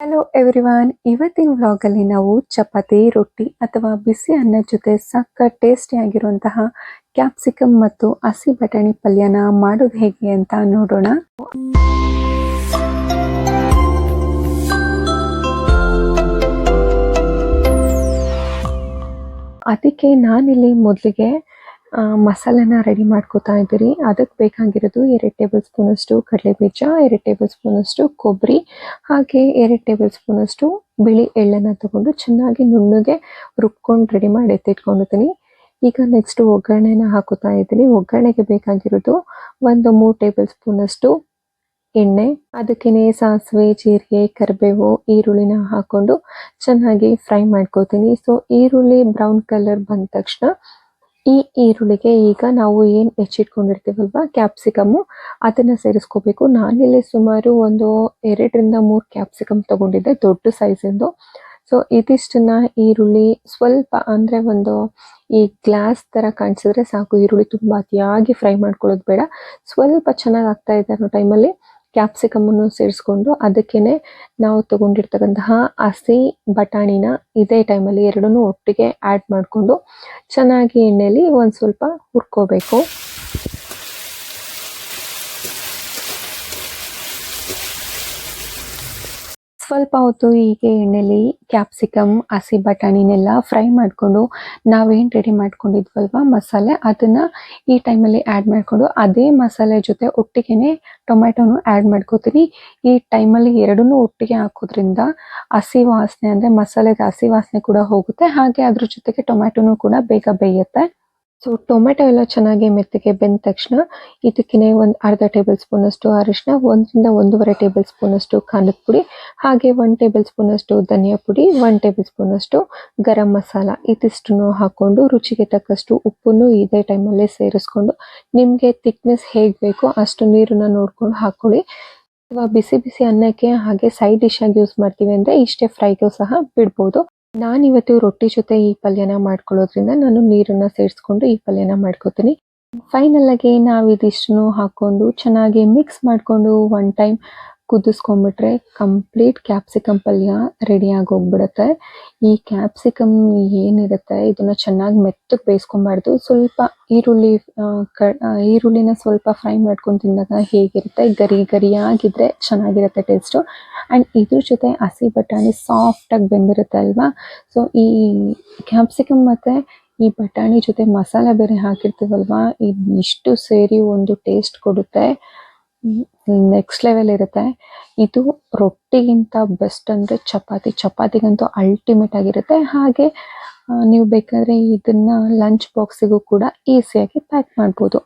Hello everyone ಇವತ್ತಿನ ವ್ಲಾಗಲ್ಲಿ ನಾವು ಚಪಾತಿ, ರೊಟ್ಟಿ ಅಥವಾ ಬಿಸಿ ಅನ್ನದ ಜೊತೆ ಸಕ್ಕ ಟೇಸ್ಟಿಯಾಗಿರುವಂತಹ ಕ್ಯಾಪ್ಸಿಕಮ್ ಮತ್ತು ಹಸಿ ಬಟಾಣಿ ಪಲ್ಯನ ಮಾಡೋದು ಹೇಗೆ ಅಂತ ನೋಡೋಣ. ಅದಕ್ಕೆ ನಾನಿಲ್ಲಿ ಮೊದಲಿಗೆ ಮಸಾಲೆನ ರೆಡಿ ಮಾಡ್ಕೋತಾ ಇದ್ದೀರಿ. ಅದಕ್ಕೆ ಬೇಕಾಗಿರೋದು ಎರಡು ಟೇಬಲ್ ಸ್ಪೂನಷ್ಟು ಕಡಲೆಬೀಜ, ಎರಡು ಟೇಬಲ್ ಸ್ಪೂನಷ್ಟು ಕೊಬ್ಬರಿ ಹಾಗೆ ಎರಡು ಟೇಬಲ್ ಸ್ಪೂನಷ್ಟು ಬಿಳಿ ಎಳ್ಳನ್ನು ತಗೊಂಡು ಚೆನ್ನಾಗಿ ನುಣ್ಣಗೆ ರುಬ್ಕೊಂಡು ರೆಡಿ ಮಾಡಿ ಎತ್ತಿಟ್ಕೊಂಡಿದ್ದೀನಿ. ಈಗ ನೆಕ್ಸ್ಟ್ ಒಗ್ಗರಣೆನ ಹಾಕೋತಾ ಇದ್ದೀನಿ. ಒಗ್ಗರಣೆಗೆ ಬೇಕಾಗಿರೋದು ಒಂದು ಮೂರು ಟೇಬಲ್ ಸ್ಪೂನಷ್ಟು ಎಣ್ಣೆ, ಅದಕ್ಕೇನೆ ಸಾಸಿವೆ, ಜೀರಿಗೆ, ಕರಿಬೇವು, ಈರುಳ್ಳಿನ ಹಾಕೊಂಡು ಚೆನ್ನಾಗಿ ಫ್ರೈ ಮಾಡ್ಕೋತೀನಿ. ಸೊ ಈರುಳ್ಳಿ ಬ್ರೌನ್ ಕಲರ್ ಬಂದ ತಕ್ಷಣ ಈ ಈರುಳ್ಳಿಗೆ ಈಗ ನಾವು ಏನು ಹೆಚ್ಚಿಟ್ಕೊಂಡಿರ್ತೀವಲ್ವಾ ಕ್ಯಾಪ್ಸಿಕಮ್ಮು ಅದನ್ನ ಸೇರಿಸ್ಕೋಬೇಕು. ನಾನಿಲ್ಲಿ ಸುಮಾರು ಒಂದು ಎರಡರಿಂದ ಮೂರು ಕ್ಯಾಪ್ಸಿಕಮ್ ತಗೊಂಡಿದ್ದೆ, ದೊಡ್ಡ ಸೈಜಿಂದು ಸೊ ಇದಿಷ್ಟನ್ನ ಈರುಳ್ಳಿ ಸ್ವಲ್ಪ ಅಂದರೆ ಒಂದು ಈ ಗ್ಲಾಸ್ ತರ ಕಾಣಿಸಿದ್ರೆ ಸಾಕು. ಈರುಳ್ಳಿ ತುಂಬಾ ಅತಿಯಾಗಿ ಫ್ರೈ ಮಾಡ್ಕೊಳ್ಳೋದು ಬೇಡ. ಸ್ವಲ್ಪ ಚೆನ್ನಾಗಿ ಆಗ್ತಾ ಇದೆ ಅನ್ನೋ ಟೈಮಲ್ಲಿ ಕ್ಯಾಪ್ಸಿಕಮ್ ಅನ್ನು ಸೇರಿಸ್ಕೊಂಡು ಅದಕ್ಕೇನೆ ನಾವು ತಗೊಂಡಿರ್ತಕ್ಕಂತಹ ಹಸಿ ಬಟಾಣಿನ ಇದೇ ಟೈಮಲ್ಲಿ ಎರಡನ್ನೂ ಒಟ್ಟಿಗೆ ಆಡ್ ಮಾಡಿಕೊಂಡು ಚೆನ್ನಾಗಿ ಎಣ್ಣೆಲಿ ಒಂದು ಸ್ವಲ್ಪ ಹುರ್ಕೋಬೇಕು. ಸ್ವಲ್ಪ ಹೊತ್ತು ಹೀಗೆ ಎಣ್ಣೆಲಿ ಕ್ಯಾಪ್ಸಿಕಮ್ ಹಸಿ ಬಟಾಣಿನೆಲ್ಲ ಫ್ರೈ ಮಾಡಿಕೊಂಡು ನಾವೇನು ರೆಡಿ ಮಾಡ್ಕೊಂಡಿದ್ವಲ್ವ ಮಸಾಲೆ, ಅದನ್ನ ಈ ಟೈಮಲ್ಲಿ ಆ್ಯಡ್ ಮಾಡಿಕೊಂಡು ಅದೇ ಮಸಾಲೆ ಜೊತೆ ಒಟ್ಟಿಗೆನೆ ಟೊಮೆಟೊನು ಆ್ಯಡ್ ಮಾಡ್ಕೋತೀನಿ ಈ ಟೈಮಲ್ಲಿ ಎರಡನ್ನೂ ಒಟ್ಟಿಗೆ ಹಾಕೋದ್ರಿಂದ ಹಸಿ ವಾಸನೆ ಅಂದರೆ ಮಸಾಲೆದ ಹಸಿ ವಾಸನೆ ಕೂಡ ಹೋಗುತ್ತೆ, ಹಾಗೆ ಅದ್ರ ಜೊತೆಗೆ ಟೊಮೆಟೊನು ಕೂಡ ಬೇಗ ಬೇಯುತ್ತೆ. ಸೊ ಟೊಮೆಟೊ ಎಲ್ಲ ಚೆನ್ನಾಗಿ ಮೆತ್ತಗೆ ಬೆಂದ ತಕ್ಷಣ ಇದಕ್ಕೆ ಒಂದು ಅರ್ಧ ಟೇಬಲ್ ಸ್ಪೂನ್ ಅಷ್ಟು ಅರಿಶಿನ ಒಂದರಿಂದ ಒಂದೂವರೆ ಟೇಬಲ್ ಸ್ಪೂನ್ ಅಷ್ಟು ಖಾರದ ಪುಡಿ, ಹಾಗೆ ಒನ್ ಟೇಬಲ್ ಸ್ಪೂನ್ ಅಷ್ಟು ಧನಿಯಾ ಪುಡಿ ಒನ್ ಟೇಬಲ್ ಸ್ಪೂನ್ ಅಷ್ಟು ಗರಂ ಮಸಾಲ. ಇದಿಷ್ಟನ್ನು ಹಾಕೊಂಡು ರುಚಿಗೆ ತಕ್ಕಷ್ಟು ಉಪ್ಪನ್ನು ಇದೇ ಟೈಮಲ್ಲೇ ಸೇರಿಸ್ಕೊಂಡು ನಿಮಗೆ ತಿಕ್ನೆಸ್ ಹೇಗೆ ಬೇಕೋ ಅಷ್ಟು ನೀರನ್ನ ನೋಡ್ಕೊಂಡು ಹಾಕೊಳ್ಳಿ. ಅಥವಾ ಬಿಸಿ ಬಿಸಿ ಅನ್ನಕ್ಕೆ ಹಾಗೆ ಸೈಡ್ ಡಿಶ್ ಆಗಿ ಯೂಸ್ ಮಾಡ್ತೀವಿ ಅಂದ್ರೆ ಇಷ್ಟೇ ಫ್ರೈಗೂ ಸಹ ಬಿಡ್ಬೋದು. ನಾನಿವತ್ತು ರೊಟ್ಟಿ ಜೊತೆ ಈ ಪಲ್ಯನ ಮಾಡ್ಕೊಳ್ಳೋದ್ರಿಂದ ನಾನು ನೀರನ್ನ ಸೇರಿಸ್ಕೊಂಡು ಈ ಪಲ್ಯನ ಮಾಡ್ಕೋತೀನಿ. ಫೈನಲ್ ಆಗಿ ನಾವು ಇದಿಷ್ಟನ್ನು ಹಾಕೊಂಡು ಚೆನ್ನಾಗಿ ಮಿಕ್ಸ್ ಮಾಡಿಕೊಂಡು ಒನ್ ಟೈಮ್ ಕುದಿಸ್ಕೊಂಡ್ಬಿಟ್ರೆ ಕಂಪ್ಲೀಟ್ ಕ್ಯಾಪ್ಸಿಕಮ್ ಪಲ್ಯ ರೆಡಿ ಆಗಿ ಈ ಕ್ಯಾಪ್ಸಿಕಮ್ ಏನಿರುತ್ತೆ, ಇದನ್ನ ಚೆನ್ನಾಗಿ ಮೆತ್ತಗೆ ಬೇಯಿಸ್ಕೊಂಬಾರ್ದು. ಸ್ವಲ್ಪ ಈರುಳ್ಳಿ ಈರುಳ್ಳಿನ ಸ್ವಲ್ಪ ಫ್ರೈ ಮಾಡ್ಕೊಂಡು ತಿಂದಾಗ ಹೇಗಿರುತ್ತೆ? ಗರಿ ಗರಿಯಾಗಿದ್ರೆ ಚೆನ್ನಾಗಿರುತ್ತೆ ಟೇಸ್ಟು ಆ್ಯಂಡ್ ಇದ್ರ ಜೊತೆ ಹಸಿ ಬಟಾಣಿ ಸಾಫ್ಟಾಗಿ ಬೆಂದಿರುತ್ತೆ ಅಲ್ವಾ? ಸೊ ಈ ಕ್ಯಾಪ್ಸಿಕಮ್ ಮತ್ತು ಈ ಬಟಾಣಿ ಜೊತೆ ಮಸಾಲೆ ಬೇರೆ ಹಾಕಿರ್ತೀವಲ್ವಾ? ಇದು ಇಷ್ಟು ಸೇರಿ ಒಂದು ಟೇಸ್ಟ್ ಕೊಡುತ್ತೆ. ನೆಕ್ಸ್ಟ್ ಲೆವೆಲ್ ಇರುತ್ತೆ. ಇದು ರೊಟ್ಟಿಗಿಂತ ಬೆಸ್ಟ್ ಅಂದರೆ ಚಪಾತಿ. ಚಪಾತಿಗಂತೂ ಅಲ್ಟಿಮೇಟ್ ಆಗಿರುತ್ತೆ. ಹಾಗೆ ನೀವು ಬೇಕಾದರೆ ಇದನ್ನ ಲಂಚ್ ಬಾಕ್ಸಿಗೂ ಕೂಡ ಈಸಿಯಾಗಿ ಪ್ಯಾಕ್ ಮಾಡ್ಬೋದು.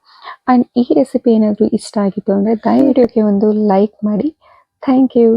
ಆ್ಯಂಡ್ ಈ ರೆಸಿಪಿ ಏನಾದರೂ ಇಷ್ಟ ಆಗಿತ್ತು ಅಂದರೆ ದಯವಿಟ್ಟು ಒಂದು ಲೈಕ್ ಮಾಡಿ. Thank you